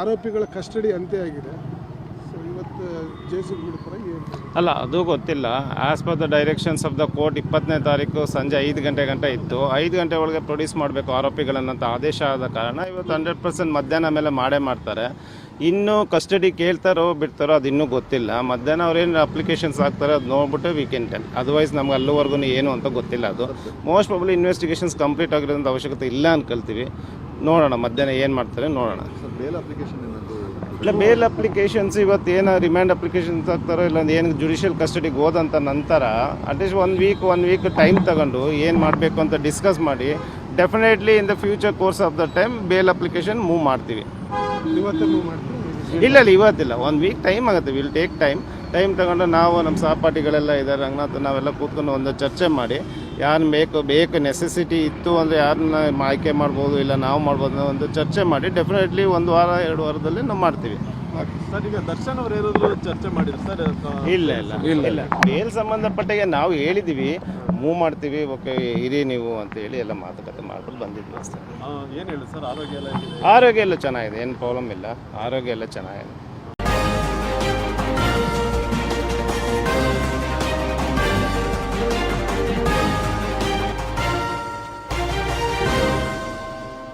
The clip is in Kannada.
ಆರೋಪಿಗಳ ಕಸ್ಟಡಿ ಅಂತ್ಯ ಆಗಿದೆ ಅಲ್ಲ, ಅದು ಗೊತ್ತಿಲ್ಲ. As per the directions of the court ಇಪ್ಪತ್ತನೇ ತಾರೀಕು ಸಂಜೆ ಐದು ಗಂಟೆ ಗಂಟೆ ಇತ್ತು. ಐದು ಗಂಟೆ ಒಳಗೆ ಪ್ರೊಡ್ಯೂಸ್ ಮಾಡಬೇಕು ಆರೋಪಿಗಳನ್ನಂತ ಆದೇಶ ಆದ ಕಾರಣ ಇವತ್ತು ಹಂಡ್ರೆಡ್ ಪರ್ಸೆಂಟ್ ಮಧ್ಯಾಹ್ನ ಮೇಲೆ ಮಾಡೇ ಮಾಡ್ತಾರೆ. ಇನ್ನೂ ಕಸ್ಟಡಿ ಕೇಳ್ತಾರೋ ಬಿಡ್ತಾರೋ ಅದು ಇನ್ನೂ ಗೊತ್ತಿಲ್ಲ. ಮಧ್ಯಾಹ್ನ ಅವ್ರೇನು ಅಪ್ಲಿಕೇಶನ್ಸ್ ಹಾಕ್ತಾರೆ ಅದು ನೋಡ್ಬಿಟ್ಟು ವೀಕೆಂಡ್ ಟೆನ್ ಅದರ್ವೈಸ್ ನಮ್ಗೆ ಅಲ್ಲಿವರೆಗೂ ಏನು ಅಂತ ಗೊತ್ತಿಲ್ಲ ಅದು. ಮೋಸ್ಟ್ ಪ್ರಾಬ್ಲಿ ಇನ್ವೆಸ್ಟಿಗೇಷನ್ಸ್ ಕಂಪ್ಲೀಟ್ ಆಗಿರೋಂಥ ಅವಶ್ಯಕತೆ ಇಲ್ಲ ಅನ್ಕೊಳ್ತೀವಿ. ನೋಡೋಣ ಮಧ್ಯಾಹ್ನ ಏನು ಮಾಡ್ತಾರೆ ನೋಡೋಣ. ಇಲ್ಲ ಬೇಲ್ ಅಪ್ಲಿಕೇಶನ್ಸ್ ಇವತ್ತು ಏನು ರಿಮ್ಯಾಂಡ್ ಅಪ್ಲಿಕೇಶನ್ಸ್ ಆಗ್ತಾರೋ ಇಲ್ಲ ಏನು ಜುಡಿಷಿಯಲ್ ಕಸ್ಟಡಿಗೆ ಹೋದಂಥ ನಂತರ at least one week one week time ತಗೊಂಡು ಏನು ಮಾಡಬೇಕು ಅಂತ ಡಿಸ್ಕಸ್ ಮಾಡಿ definitely in the future course of the time bail application move ಮಾಡ್ತೀವಿ. ಇವತ್ತೇ ಮೂವ್ ಮಾಡ್ತೀವಿ ಇಲ್ಲ ಇಲ್ಲ ಇವತ್ತಿಲ್ಲ. ಒನ್ ವೀಕ್ ಟೈಮ್ ಆಗುತ್ತೆ ವಿಲ್ ಟೇಕ್ ಟೈಮ್ ಟೈಮ್ ತಗೊಂಡು ನಾವು ನಮ್ಮ ಸಹಪಾಠಿಗಳೆಲ್ಲ ಇದ್ದಾರೆ ರಂಗನಾಥ್ ನಾವೆಲ್ಲ ಕೂತ್ಕೊಂಡು ಒಂದು ಚರ್ಚೆ ಮಾಡಿ ಯಾರು ಬೇಕು ಬೇಕು ನೆಸೆಸಿಟಿ ಇತ್ತು ಅಂದರೆ ಯಾರನ್ನ ಆಯ್ಕೆ ಮಾಡ್ಬೋದು ಇಲ್ಲ ನಾವು ಮಾಡ್ಬೋದು ಒಂದು ಚರ್ಚೆ ಮಾಡಿ ಡೆಫಿನೆಟ್ಲಿ ಒಂದು ವಾರ ಎರಡು ವಾರದಲ್ಲಿ ನಾವು ಮಾಡ್ತೀವಿ. ಸರ್ ಈಗ ದರ್ಶನ್ ಅವ್ರು ಏನಾದ್ರು ಚರ್ಚೆ ಮಾಡಿದ್ರು. ಸರ್ ಇಲ್ಲ ಇಲ್ಲ ಇಲ್ಲ. ಬೇಲ್ ಸಂಬಂಧಪಟ್ಟಾಗೆ ನಾವು ಹೇಳಿದ್ದೀವಿ ಮೂವ್ ಮಾಡ್ತೀವಿ ಓಕೆ ಇರಿ ನೀವು ಅಂತ ಹೇಳಿ ಎಲ್ಲ ಮಾತುಕತೆ ಮಾಡ್ಕೊಂಡು ಬಂದಿದ್ವಿ ಅಷ್ಟೇ. ಏನು ಹೇಳಿ ಸರ್ ಆರೋಗ್ಯ ಎಲ್ಲ ಆರೋಗ್ಯ ಎಲ್ಲ ಚೆನ್ನಾಗಿದೆ ಏನು ಪ್ರಾಬ್ಲಮ್ ಇಲ್ಲ. ಆರೋಗ್ಯ ಎಲ್ಲ ಚೆನ್ನಾಗಿದೆ.